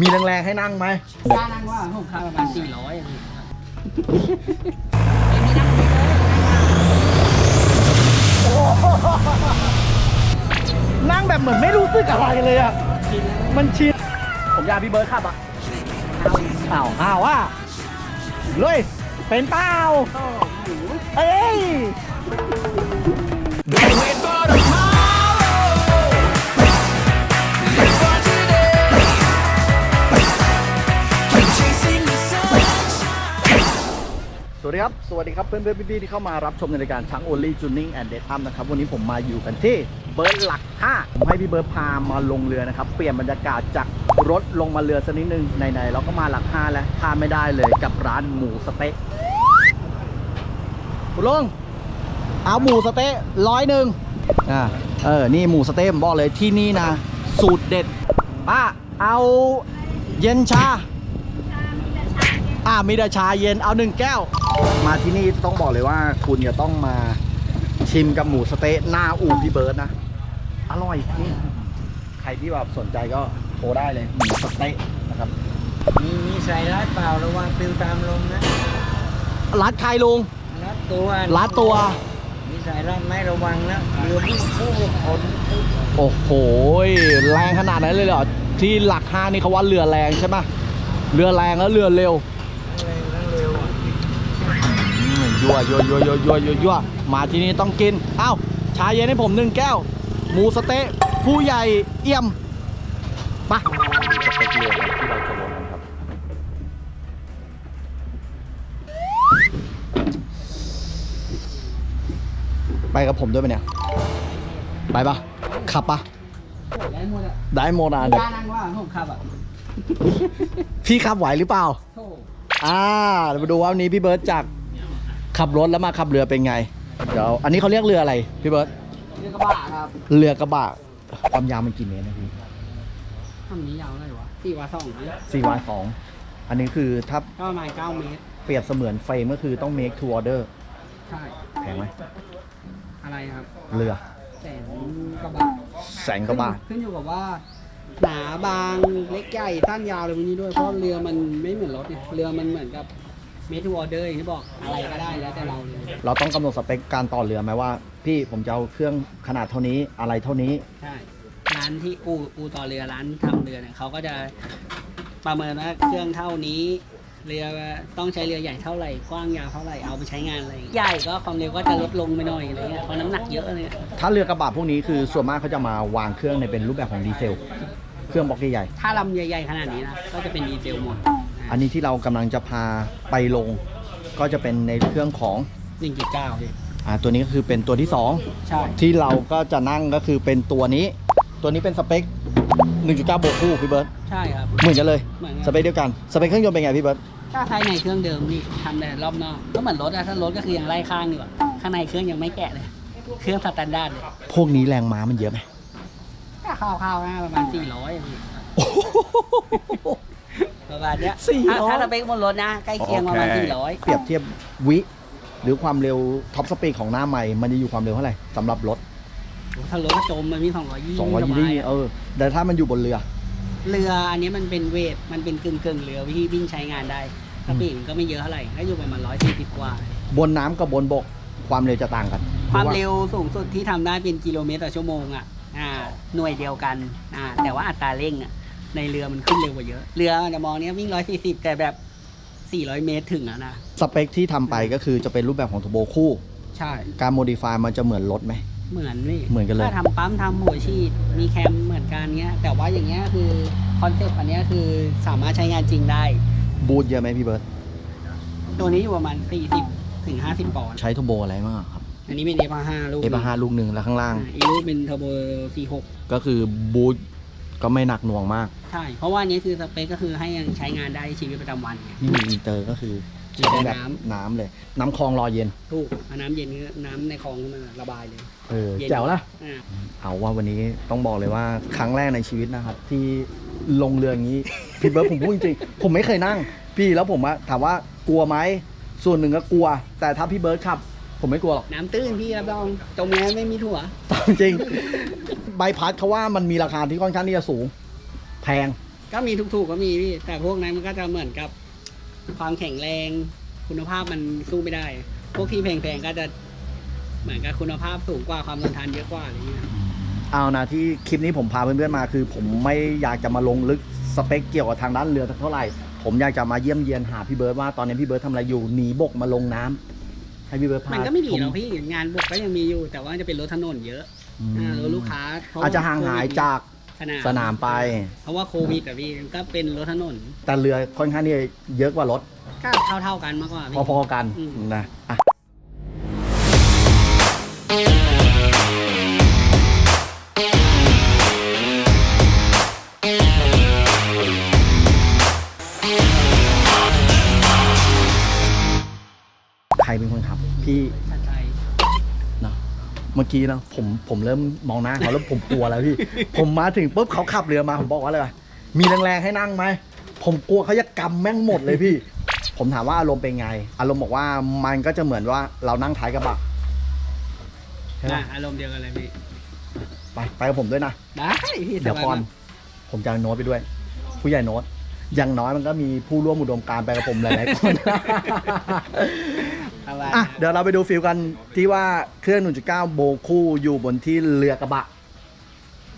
มีแรงๆให้นั่งไหมค่านั่งว่าผมค่าประมาณสี่ร้อยางเงี้ยไม่มีนั่งไม่เลยนั่งนั่งแบบเหมือนไม่รู้สึกอะไรเลยอะ มันชิน ผมอยากพี่เบิร์ดขับอะอ้าวอ้าวว่าเลยเป็นเปล่าเอ้ย สวัสดีครับ สวัสดีครับเพื่อนเพื่อนๆพี่ๆที่เข้ามารับชมในรายการช้าง Only Tuning and Date Up นะครับวันนี้ผมมาอยู่กันที่เบิร์ดหลัก5ผมให้พี่เบิร์ดพามาลงเรือนะครับ เปลี่ยนบรรยากาศจากรถลงมาเรือสักนิดนึงไหนๆเราก็มาหลัก5แล้วพลาดไม่ได้เลยกับร้านหมูสเต๊ะคุณลุงเอาหมูสเต๊ะร้อยหนึ่งอ่าเออนี่หมูสเต๊ะผมบอกเลยที่นี่นะ สูตรเด็ดป้าเอาเย็นชา อ่ามีแต่ชาเย็นเอาหนึ่งแก้ว มาที่นี่ต้องบอกเลยว่า คุณจะต้องมาชิมกับหมูสะเต๊ะหน้าอูพี่เบิร์ดนะ อร่อยนี่ใครที่แบบสนใจก็โทรได้เลยหมูสะเต๊ะนะครับ มีมีใส่รัดเปล่าระวังปลิวตามลมนะรัดใครลุงรัดตัวรัดตัว มีใส่รัดไม่ระวังนะเรือผู้ผู้คนโอ้โหแรงขนาดนั้นเลยเหรอที่หลักห้านี่เขาว่าเรือแรงใช่ไหมเรือแรงแล้วเรือเร็ว แรงทั้งเร็วอะ อืม ยั่วยั่วยั่วยั่วยั่วยั่วยั่วมาที่นี่ต้องกินเอ้าชาเย็นให้ผมหนึ่งแก้ว หมูสะเต๊ะผู้ใหญ่เอี่ยมไปะสเต็กเรือครับที่เราจะลงกันครับไปกับผมด้วยปะเนี่ย ไปปะขับปะได้หมดอะได้โมนาเดี๋ยวค่านั่งว่าผมขับอะพี่ขับไหวหรือเปล่า โธ่ อ่าเดี๋ยวมาดูว่าวันนี้พี่เบิร์ตจาก ขับรถแล้วมาขับเรือเป็นไง เดี๋ยวอันนี้เขาเรียกเรืออะไรพี่เบิร์ตเรือกระบะครับเรือกระบะความยาวมันกี่เมตรนะพี่ทำนี้ยาวเท่าไหร่วะสี่วาสองนะสี่วายสองอันนี้คือถ้าก็ประมาณเก้าเมตร เปรียบเสมือนเฟรมก็คือต้อง make to order ใช่แพงไหมอะไรครับเรือแสนกระบะแสนกว่าบาทขึ้นอยู่กับว่าหนาบางเล็กใหญ่สั้นยาวอะไรพวกนี้ด้วยเพราะเรือมันไม่เหมือนรถเนี่ยเรือมันเหมือนกับ เมทูออเดอร์อย่างที่บอกอะไรก็ได้แล้วแต่เราเลยเราต้องกำหนดสเปคการต่อเรือไหมว่า พี่ผมจะเอาเครื่องขนาดเท่านี้อะไรเท่านี้ ใช่ร้านที่อูอูต่อเรือร้านทำเรือเนี่ยเขาก็จะประเมินว่าเครื่องเท่านี้ เรือต้องใช้เรือใหญ่เท่าไหร่กว้างยาวเท่าไหร่เอาไปใช้งานอะไรอย่างเงี้ยใหญ่ก็ความเร็วก็จะลดลงไปหน่อยอะไรเงี้ยเพราะน้ำหนักเยอะเลยถ้าเรือกระบะพวกนี้คือส่วนมากเขาจะมาวางเครื่องในเป็นรูปแบบของดีเซล เครื่องบล็อกใหญ่ถ้าลำใหญ่ๆขนาดนี้นะก็จะเป็นดีเซลหมดๆ อันนี้ที่เรากำลังจะพาไปลง ก็จะเป็นในเครื่องของหนึ่งจุดเก้าพี่อ่าตัวนี้ก็คือเป็นตัวที่สองใช่ที่เราก็จะนั่งก็คือเป็นตัวนี้ ตัวนี้เป็นสเปค 1.9โบคู่พี่เบิร์ตใช่ครับ เหมือนกันเลยเหมือนกัน สเปคเดียวกันสเปคเครื่องยนต์เป็นไงพี่เบิร์ตถ้าภายในเครื่องเดิมนี่ทำแต่รอบนอกก็เหมือนรถอะถ้ารถก็คือยังไล่ข้างอยู่อะข้างในเครื่องยังไม่แกะเลย เครื่องสแตนดาร์ดเลยพวกนี้แรงม้ามันเยอะไหมก็คร่าวๆนะประมาณ400อะพี่ โอ้โห ประมาณเนี้ย400ถ้าถ้าสเปคบนรถนะ ใกล้เคียงประมาณ400เปรียบเทียบวิ หรือความเร็วท็อปสปีดของหน้าใหม่ มันจะอยู่ความเร็วเท่าไหร่สำหรับรถ ถ้ารถจมมันมี220 220สบายอะเออ แต่ถ้ามันอยู่บนเรือ เรืออันนี้มันเป็นเวท มันเป็นกึ่งกึ่งๆเรือที่วิ่งใช้งานได้สปีดมันก็ไม่เยอะเท่าไหร่ก็อยู่ประมาณ140กว่า บนน้ำกับบนบกความเร็วจะต่างกันความเร็วสูงสุดที่ทำได้เป็นกิโลเมตรต่อชั่วโมงอะอ่าหน่วยเดียวกันอ่าแต่ว่าอัตราเร่งอะ ในเรือมันขึ้นเร็วกว่าเยอะ เรือมันจะมองเนี้ยวิ่ง140แต่แบบ400เมตรถึงแล้วนะ สเปคที่ทำไปก็คือจะเป็นรูปแบบของทโบคู่ ใช่การโมดิฟายมันจะเหมือนรถไหม เหมือนนี่เหมือนกันเลย ถ้าทำปั๊มทำหัวฉีดมีแคมเหมือนกันเนี้ย แต่ว่าอย่างเงี้ยคือคอนเซ็ปต์อันเนี้ยคือสามารถใช้งานจริงได้ บูทเยอะไหมพี่เบิร์ตตัวนี้อยู่ประมาณ40ถึง50ปอนด์ใช้ทโบอะไรมากครับอันนี้เป็นเอฟห้าลูกเอฟห้าลูกหนึ่งแล้วข้างล่างอ่าอีกลูกเป็นเทอร์โบ46ก็คือบูท ก็ไม่หนักหน่วงมากใช่ เพราะว่าอันนี้คือสเปคก็คือให้ยังใช้งานได้ในชีวิตประจำวันไง นี่มีอินเตอร์ก็คืออินเตอร์แบบน้ำ น้ำเลย น้ำคลองรอเย็น ถูกเอาน้ำเย็นก็น้ำในคลองขึ้นมาระบายเลย เออเย็น แจ๋วนะอ่าเอาว่าวันนี้ต้องบอกเลยว่าครั้งแรกในชีวิตนะครับ ที่ลงเรืออย่างนี้ พี่เบิร์ดผมพูดจริงๆผมไม่เคยนั่ง พี่แล้วผมอะถามว่ากลัวไหมส่วนหนึ่งก็กลัว แต่ถ้าพี่เบิร์ดขับ ผมไม่กลัวหรอก น้ำตื้นพี่รับรองจมแล้วไม่มีถั่ว ตามจริง ใบพัดเขาว่ามันมีราคาที่ค่อนข้างที่จะสูง แพง ก็มีถูกๆก็มีพี่ แต่พวกนั้นมันก็จะเหมือนกับ ความแข็งแรงคุณภาพมันสู้ไม่ได้ พวกที่แพงๆก็จะเหมือนกับคุณภาพสูงกว่าความทนทานเยอะกว่าอะไรอย่างเงี้ย เอานะที่คลิปนี้ผมพาเพื่อนๆมาคือ ผมไม่อยากจะมาลงลึกสเปคเกี่ยวกับทางด้านเรือสักเท่าไหร่ ผมอยากจะมาเยี่ยมเยียนหาพี่เบิร์ดว่าตอนนี้พี่เบิร์ดทำอะไรอยู่หนีบกมาลงน้ำ ให้พี่เบิร์ดพามันก็ไม่ดีชหรอกพี่งานบุกก็ยังมีอยู่ แต่ว่าจะเป็นรถถนนเยอะอืมอ่ารถลูกค้าเพรอาจจะห่างหายจากสนามสนามไป เพราะว่าโควิดอะพี่มันก็เป็นรถถนนแต่เรือค่อนข้างที่จะเยอะกว่ารถ ก็เท่าๆกันมากกว่าพี่ พอๆกันอืม นะอะ พี่ชัดใจเนาะเมื่อกี้นะผมผมเริ่มมองหน้าเขาแล้วผมกลัวแล้วพี่ ผมมาถึงปุ๊บเขาขับเรือมาผมบอกว่าอะไรวะมีแรงๆให้นั่งไหมผมกลัวเขาจะกำแม่งหมดเลยพี่ ผมถามว่าอารมณ์เป็นไง อารมณ์บอกว่ามันก็จะเหมือนว่าเรานั่งท้ายกระบะใช่ไหมนะอารมณ์เดียวกันเลยพี่ไปไปกับผมด้วยนะ ได้พี่เดี๋ยวก่อนสบาผมจะเอาโน้ตไปด้วย ผู้ใหญ่โน้ตอย่างน้อยมันก็มีผู้ร่วมอุดมการณ์ไปกับผมหลายๆคน สบายอะเดี๋ยวเราไปดูฟิลกันที่ว่าเครื่อง 1.9 โบคู่อยู่บนที่เรือกระบะ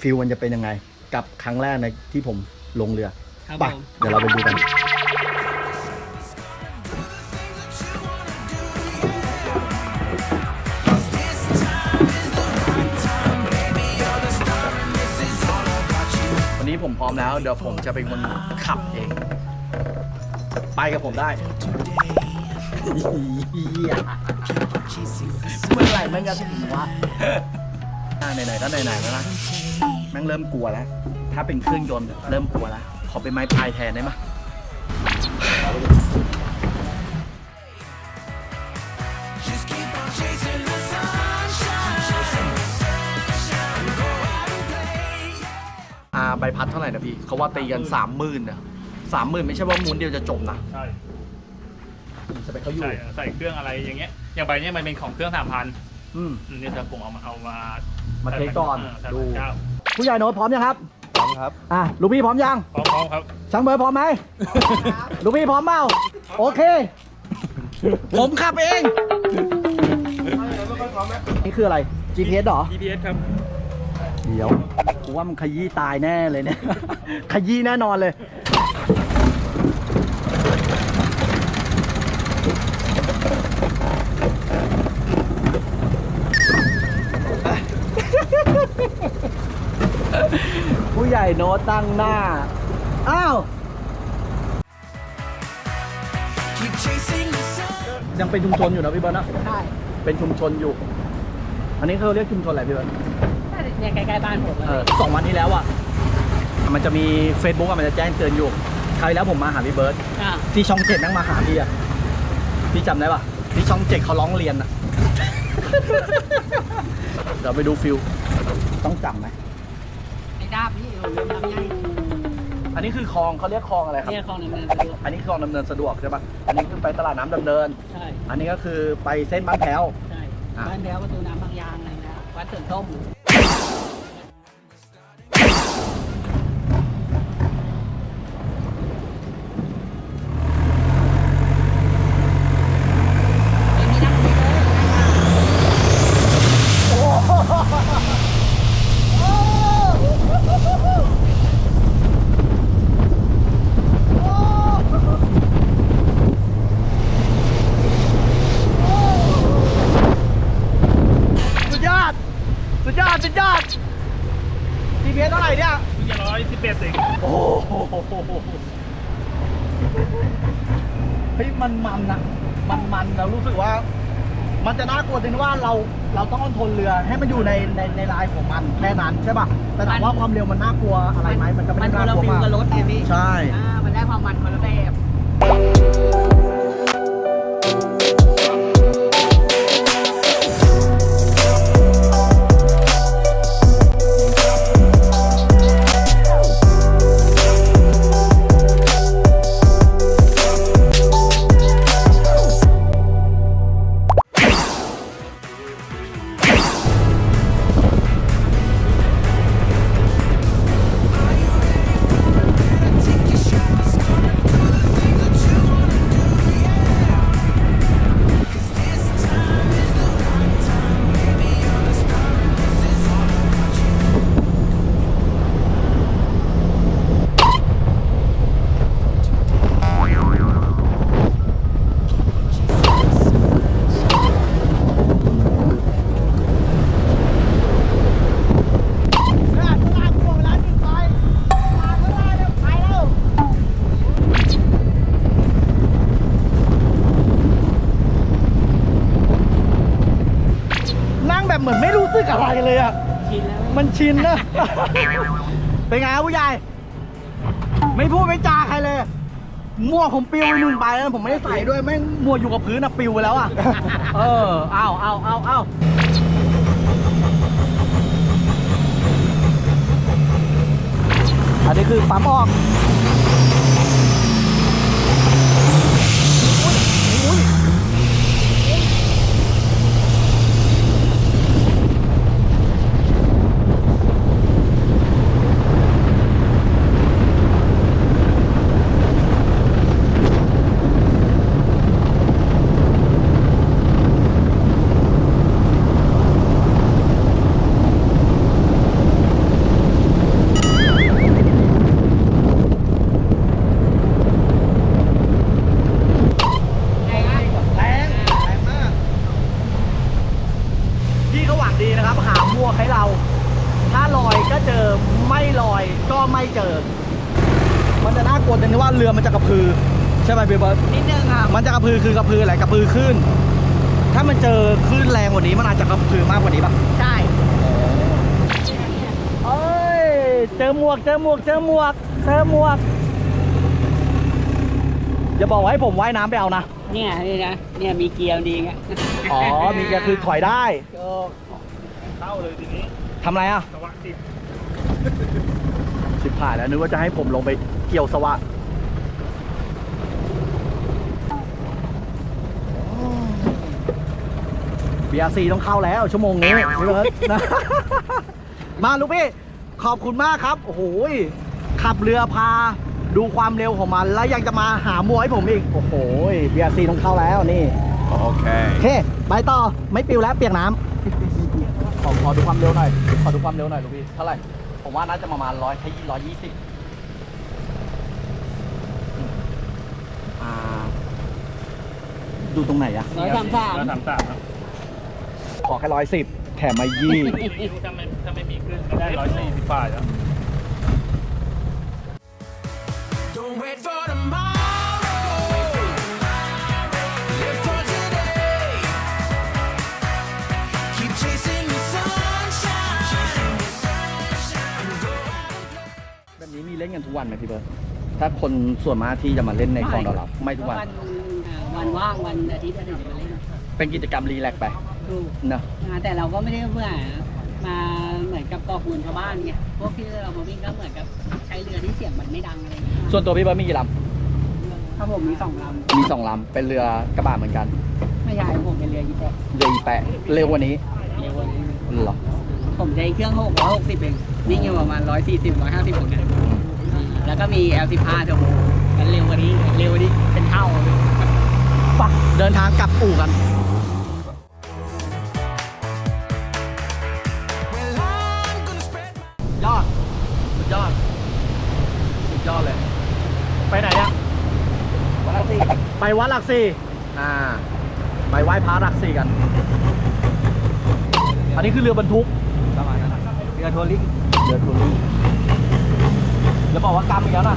ฟิลมันจะเป็นยังไง กับครั้งแรกในที่ผมลงเรือครับไปผม เดี๋ยวเราไปดูกัน วันนี้ผมพร้อมแล้ว เดี๋ยวผมจะเป็นคนขับเอง ไปกับผมได้ เมื่อไหร่แม่งจะถึงวะอะไหนๆก็ไหนๆแล้วนะแม่งเริ่มกลัวแล้ว ถ้าเป็นเครื่องยนต์เริ่มกลัวแล้ว ขอเป็นไม้พายแทนได้ไหมอ่าใบพัดเท่าไหร่นะพี่เขาว่าตีกันสามหมื่นนะสามหมื่นไม่ใช่ว่าม้วนเดียวจะจบนะ ใช่ สเปคเขาอยู่ ใช่ใส่เครื่องอะไรอย่างเงี้ย อย่างใบเนี้ยมันเป็นของเครื่องสามพันอืมนี่จะผมเอามาเอามามาเทสก่อนใส่ดูพันเก้าผู้ใหญ่โน้ตพร้อมยังครับพร้อมครับอะลูกพี่พร้อมยัง พร้อมๆครับ ช่างเบอร์พร้อมไหมลูกพี่พร้อมเปล่า โอเค ผมขับเอง นี่คืออะไร GPS เหรอ GPS ครับ เดี๋ยวกูว่ามันขยี้ตายแน่เลยเนี่ย ขยี้แน่นอนเลย ผู้ใหญ่ โน้ตตั้งหน้า อ้าว Keep chasing the sun. ยังเป็นชุมชนอยู่นะพี่เบิร์ตนะได้เป็นชุมชนอยู่ อันนี้เขาเรียกชุมชนอะไรพี่เบิร์ตเนี่ยใกล้ๆบ้านผมเลเออยสองวันนี้แล้วอะ มันจะมี Facebook อะมันจะแจ้งเตือนอยู่คราวที่แล้วผมมาหาพี่เบิร์ตอะที่ช่องเจ็ดนั่งมาหาพี่อะ พี่จำได้ปะที่ช่องเจ็ดเขาร้องเรียนอะ เดี๋ยวไปดูฟิลต้องจำไหม ไอ้าพี่ผมลืมทำยังอันนี้คือคลองเขาเรียกคลองอะไรครับ เนี่ยคลองดำเนินสะดวกอันนี้คลองดำเนินสะดวกใช่ปะอันนี้คือไปตลาดน้ำดำเนิน ใช่อันนี้ก็คือไปเส้นบ้านแถว ใช่อะ บ้านแพ้วประตูน้ำบางยางอะไรนะวัดเสริมต้ม มันจะน่ากลัวตรงที่ว่าเราเราต้องคอนโทรลเรือให้มันอยู่ในในในลายของมันแค่นั้นใช่ป่ะแต่ถามว่าความเร็วมันน่ากลัวอะไรไหมมันก็ไม่มันได้คนน่าละกลัวฟิลมากกับรถไงพี่ใช่ อ่ามันได้ความมันคนละแบบ ชินนะเป็นไงครับผู้ใหญ่ ไม่พูดไม่จาใครเลยหมั่วกผมปิวไปหนึ่งใบแล้วผมไม่ได้ใส่ด้วยแม่งหมั่วกอยู่กับพื้นอะปิวไปแล้วอะเออเอาเอาเอาเอาอันนี้คือปั๊มออก แรงแรงมาก พี่เขาหวังดีนะครับ หาหมวกให้เรา ถ้าลอยก็เจอ ไม่ลอยก็ไม่เจอ มันจะน่ากลัวตรงที่ว่าเรือมันจะกระพือ ใช่ไหมพี่เบิร์ตนิดนึงครับมันจะกระพือคือกระพืออะไรกระพือขึ้น ถ้ามันเจอคลื่นแรงกว่านี้มันอาจจะกระพือมากกว่านี้ป่ะใช่เอ้ยเจอหมวกเจอหมวกเจอหมวกเจอหมวกอย่าบอกว่าให้ผมว่ายน้ำไปเอานะเนี่ยนี่นะเนี่ยมีเกียร์ดีไงอ๋อมีก็คือถอยได้เข้าเลยทีนี้ทำอะไรอะสวัสดีชิบผ่านแล้วนึกว่าจะให้ผมลงไปเกี่ยวสวะ บีอาซีต้องเข้าแล้วชั่วโมงนี้พี่เบิร์ตนะ มาลูกพี่ ขอบคุณมากครับ โอ้โหยขับเรือพาดูความเร็วของมัน แล้วยังจะมาหามวยให้ผมอีก โอ้โหบีอาซีต้องเข้าแล้วนี่โอเคไปต่อไม่ปิวแล้วเปียกน้ำขอขอดูความเร็วหน่อย ขอดูความเร็วหน่อยลูกพี่ เท่าไหร่ ผมว่าน่าจะประมาณร้อยแค่ร้อยยี่สิบอ่าดูตรงไหนอะ ร้อยสามสามร้อยสามสามครับ ขอแค่ร้อยสิบแถมมายี่ ไม่รู้ถ้าไม่ถ้าไม่มีเครื่องก็ได้ร้อยสี่สิบฝ่ายแล้ว Don't wait for tomorrow. Live for today. Keep chasing the sunshine. And go out and play. แบบนี้มีเล่นกันทุกวันไหมพี่เบิร์ตถ้าคนส่วนมากที่จะมาเล่นในคลองดาวหลับไม่ทุกวันวันอ่าวันว่างวันอาทิตย์อาทิตย์จะมาเล่นเป็นกิจกรรมรีแลกซ์ไป ถูกเนอะอ่าแต่เราก็ไม่ได้เพื่อมาเหมือนกับก่อปูนชาวบ้านไงพวกที่เรามาวิ่งก็เหมือนกับใช้เรือที่เสียงมันไม่ดังอะไรอย่างเงี้ยส่วนตัวพี่เบิร์ตมีกี่ลถ้าผมมีสองลำมีสองลำเป็นเรือกระบะเหมือนกันำไม่ใช่ผมเป็นเรือยี่แปดเรืออีแปะเร็วกว่านี้เร็วกว่านี้เหรอผมใช้เครื่องหกร้อยหกสิบเองวิ่งอยู่ประมาณร้อยสี่สิบร้อยห้าสิบผมเนี่ยอ่าแล้วก็มี L15 เทอร์โบมันเร็วกว่านี้เร็วกว่านี้เป็นเท่าเลยปะเดินทางกลับอู่กัน ยอด สุดยอดเลย ไปไหนอะวัดหลักสี่ไปวัดหลักสี่อ่า ไปไหว้พระหลักสี่กัน อันนี้คือเรือบรรทุกประมาณนั้นเรือทัวริงเรือทัวริงอย่าบอกว่ากำอีกแล้วนะ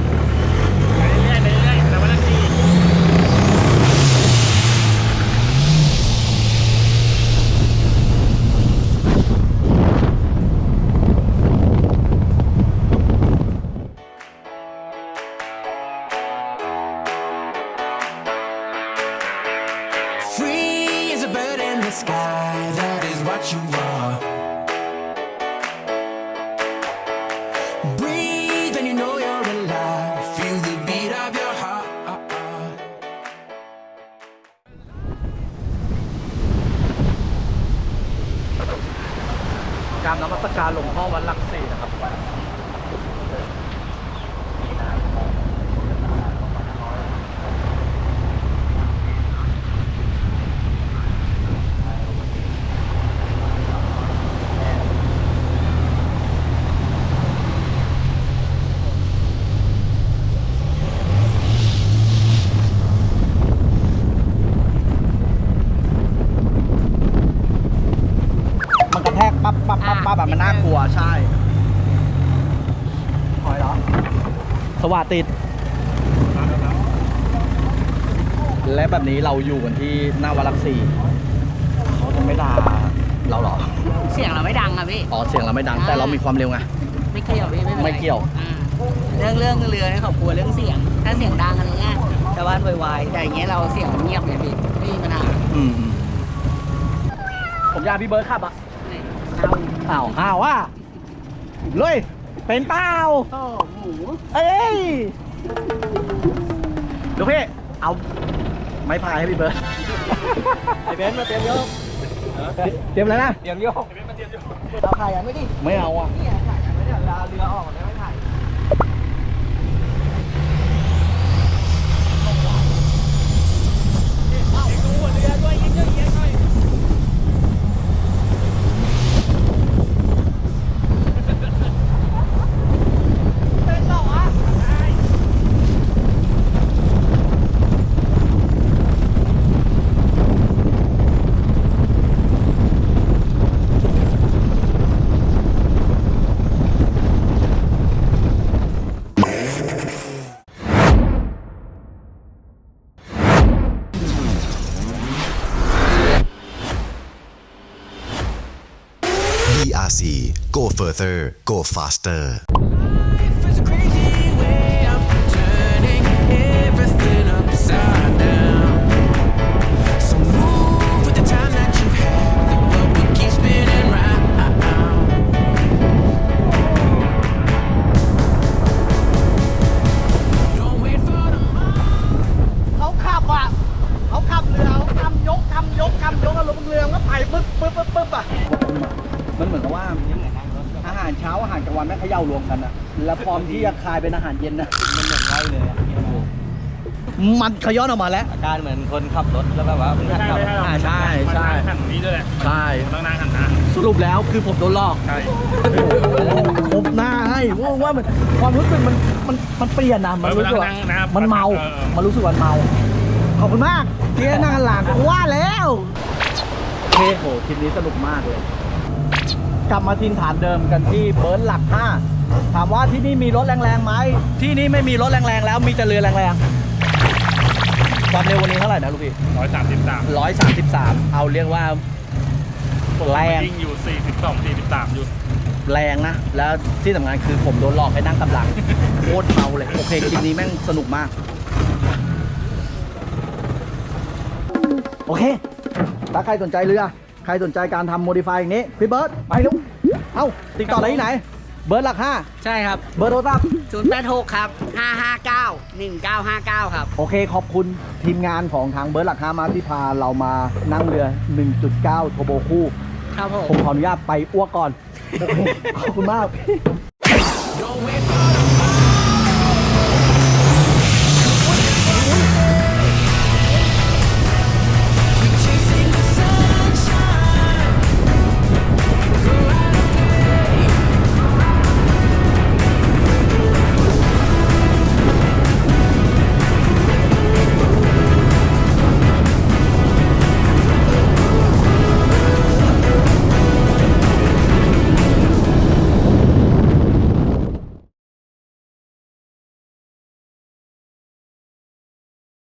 วัสดติด และแบบนี้เราอยู่กันที่หน้าวัดลักสี่เขาจะไม่ด่าเราหรอ เสียงเราไม่ดังอะพี่ อ๋อ เสียงเราไม่ดัง แต่เรามีความเร็วไง ไม่เกี่ยวพี่ไม่เป็นรไม่เกี่ยว อ่าเรื่องเรื่องเรือเนี่ยเขากลัวเรื่องเสียง ถ้าเสียงดังอะไรเงี้ยแต่ว่านวายแต่อย่างเงี้ยเราเสียงเงียบเลยพี่ไม่มีปัญหาอืมอืมผมอยากพี่เบิร์ดขับอะเอา อ้าวอ้าวว่าเลย เป็นเปล่าโอ้หมูเอ้ยดูพี่เอาไม้พายให้พี่เบิร์ดไอเบนซ์มาเตรียมยกเตรียมอะไรนะเตรียมยกเอาไข่ยังไม่ดิไม่เอาอะเนี่ยไข่ยังไม่เดี๋ยวเราเรือออกแล้ BRC Go further. Go faster แล้วพร้อมที่จะคายเป็นอาหารเย็นนะมันเหมือนไว้เลยมันขย้อนออกมาแล้ว อาการเหมือนคนขับรถแล้วแบบว่าเพิ่งไม่หัดใช่ขับไม่ใช่หรอกอ่าใช่ใช่มันนั่งหันนี้ด้วยแหละใช่มันต้องนั่งหันหน้าสรุปแล้วคือผมโดนหลอกใช่คบหน้าให้ว่าว่ามันความรู้สึกมันมันมันเปลี่ยนนะมันรู้สึกว่ามันเมา มันรู้สึกว่าเมา ขอบคุณมากที่ให้นั่งกันหลังว่าแล้วโอเคโหคลิปนี้สนุกมากเลย กลับมาทินฐานเดิมกันที่เบิร์นหลักห้า ถามว่าที่นี่มีรถแรงๆไหมที่นี่ไม่มีรถแรงๆแล้วมีแต่เรือแรงๆความเร็ววันนี้เท่าไหร่นะลูกพี่ร้อยสามสิบสามร้อยสามสิบสามเอาเรียกว่าแรงยิงอยู่สี่สิบสองสี่สิบสามอยู่แรงนะ แล้วที่สำคัญคือผมโดนหลอกให้นั่งกำลังโคตรเมาเลย โอเคคลิปนี้แม่งสนุกมาก โอเค ถ้าใครสนใจเรือ ใครสนใจการทำโมดิฟายอย่างนี้ พี่เบิร์ดไปลูกเอ้า ติดต่อได้ที่ไหน เบิร์ดหลักห้าใช่ครับ เบอร์โทรศัพท์ 086 ครับ 559 1959 ครับ โอเคขอบคุณทีมงานของทางเบิร์ดหลักห้ามาที่พาเรามานั่งเรือ 1.9โทโบคู่ ครับผมผมขออนุญาตไปอ้วกก่อน โอเคขอบคุณมาก Don't wait for